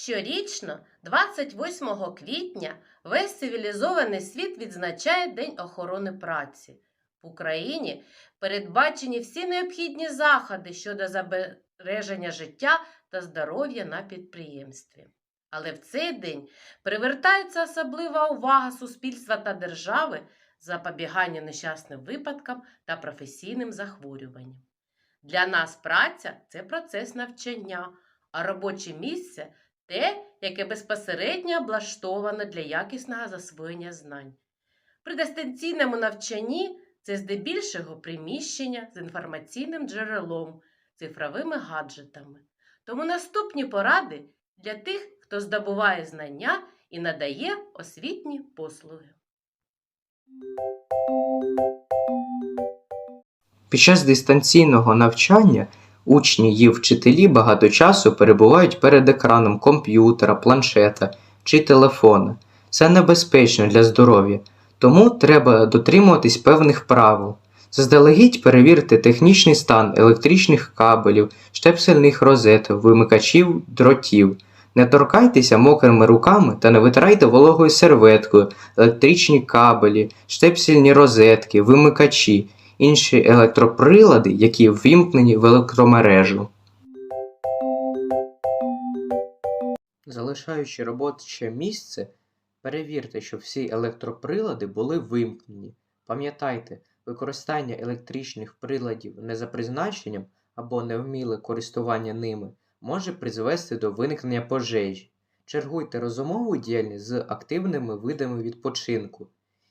Щорічно, 28 квітня, весь цивілізований світ відзначає День охорони праці. В Україні передбачені всі необхідні заходи щодо забереження життя та здоров'я на підприємстві. Але в цей день привертається особлива увага суспільства та держави запобіганню нещасним випадкам та професійним захворюванням. Для нас праця це процес навчання, а робоче місце те, яке безпосередньо облаштовано для якісного засвоєння знань. При дистанційному навчанні це здебільшого приміщення з інформаційним джерелом, цифровими гаджетами. Тому наступні поради для тих, хто здобуває знання і надає освітні послуги. Під час дистанційного навчання учні і вчителі багато часу перебувають перед екраном комп'ютера, планшета чи телефона. Це небезпечно для здоров'я, тому треба дотримуватись певних правил. Заздалегідь перевірте технічний стан електричних кабелів, штепсельних розет, вимикачів, дротів. Не торкайтеся мокрими руками та не витирайте вологою серветкою електричні кабелі, штепсельні розетки, вимикачі інші електроприлади, які ввімкнені в електромережу. Залишаючи робоче місце, перевірте, щоб всі електроприлади були вимкнені. Пам'ятайте, використання електричних приладів не за призначенням або невміле користування ними може призвести до виникнення пожежі. Чергуйте розумову діяльність з активними видами відпочинку.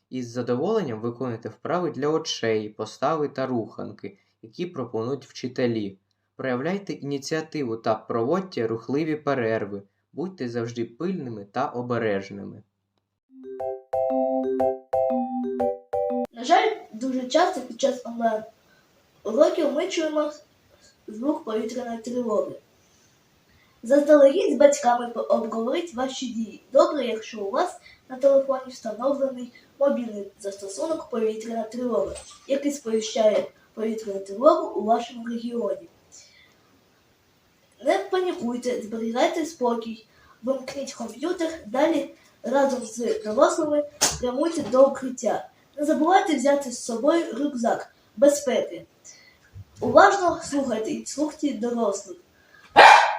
Із задоволенням виконуйте вправи для очей, постави та руханки, які пропонують вчителі. Проявляйте ініціативу та проводьте рухливі перерви, будьте завжди пильними та обережними. На жаль, дуже часто під час онлайн уроків ми чуємо звук повітряної тривоги. Заздалегідь з батьками обговоріть ваші дії. Добре, якщо у вас на телефоні встановлений мобільний застосунок повітряна тривога, який сповіщає повітряну тривогу у вашому регіоні. Не панікуйте, зберігайте спокій, вимкніть комп'ютер, далі разом з дорослими прямуйте до укриття. Не забувайте взяти з собою рюкзак безпеки. Уважно слухайте і слухайте дорослих.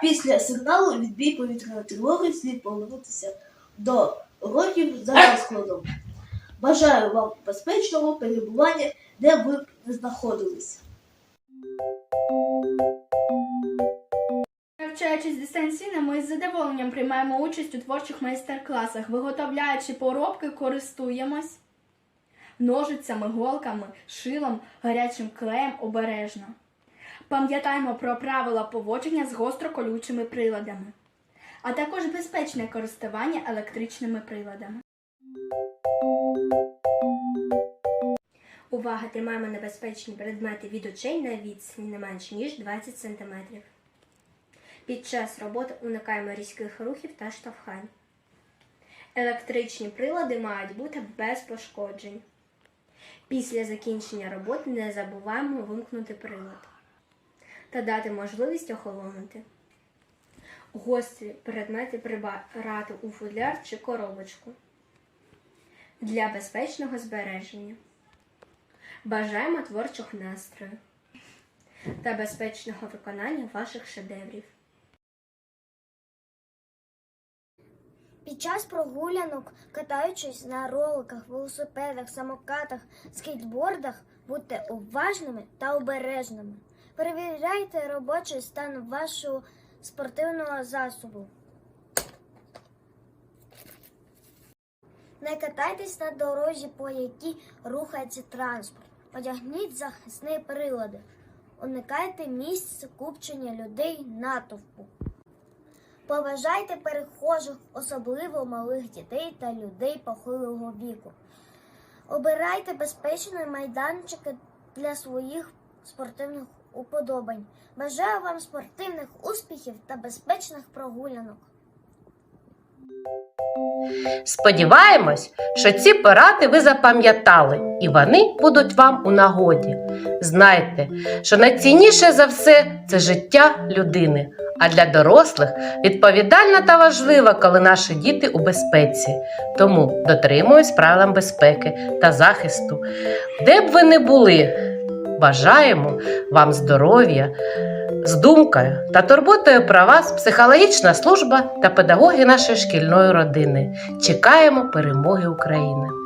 Після сигналу відбій повітряної тривоги слід повернутися до уроків за розкладом. Бажаю вам безпечного перебування, де ви б не знаходились. Навчаючись дистанційно, ми з задоволенням приймаємо участь у творчих майстер-класах, виготовляючи поробки, користуємось ножицями, голками, шилом, гарячим клеєм обережно. Пам'ятаємо про правила поводження з гостроколючими приладами, а також безпечне користування електричними приладами. Увага! Тримаємо небезпечні предмети від очей на відстані не менш ніж 20 см. Під час роботи уникаємо різких рухів та штовхань. Електричні прилади мають бути без пошкоджень. Після закінчення роботи не забуваємо вимкнути прилад та дати можливість охолонути. Гострі предмети прибирати у футляр чи коробочку для безпечного збереження. Бажаємо творчого настрою та безпечного виконання ваших шедеврів. Під час прогулянок, катаючись на роликах, велосипедах, самокатах, скейтбордах, будьте уважними та обережними. Перевіряйте робочий стан вашого спортивного засобу. Не катайтесь на дорозі, по якій рухається транспорт. Одягніть захисні прилади. Уникайте місць скупчення людей натовпу. Поважайте перехожих, особливо малих дітей та людей похилого віку. Обирайте безпечні майданчики для своїх спортивних уподобань. Бажаю вам спортивних успіхів та безпечних прогулянок. Сподіваємось, що ці поради ви запам'ятали і вони будуть вам у нагоді. Знайте, що найцінніше за все це життя людини. А для дорослих відповідальна та важлива, коли наші діти у безпеці. Тому дотримуюсь правилам безпеки та захисту. Де б ви не були, бажаємо вам здоров'я, з думкою та турботою про вас психологічна служба та педагоги нашої шкільної родини. Чекаємо перемоги України!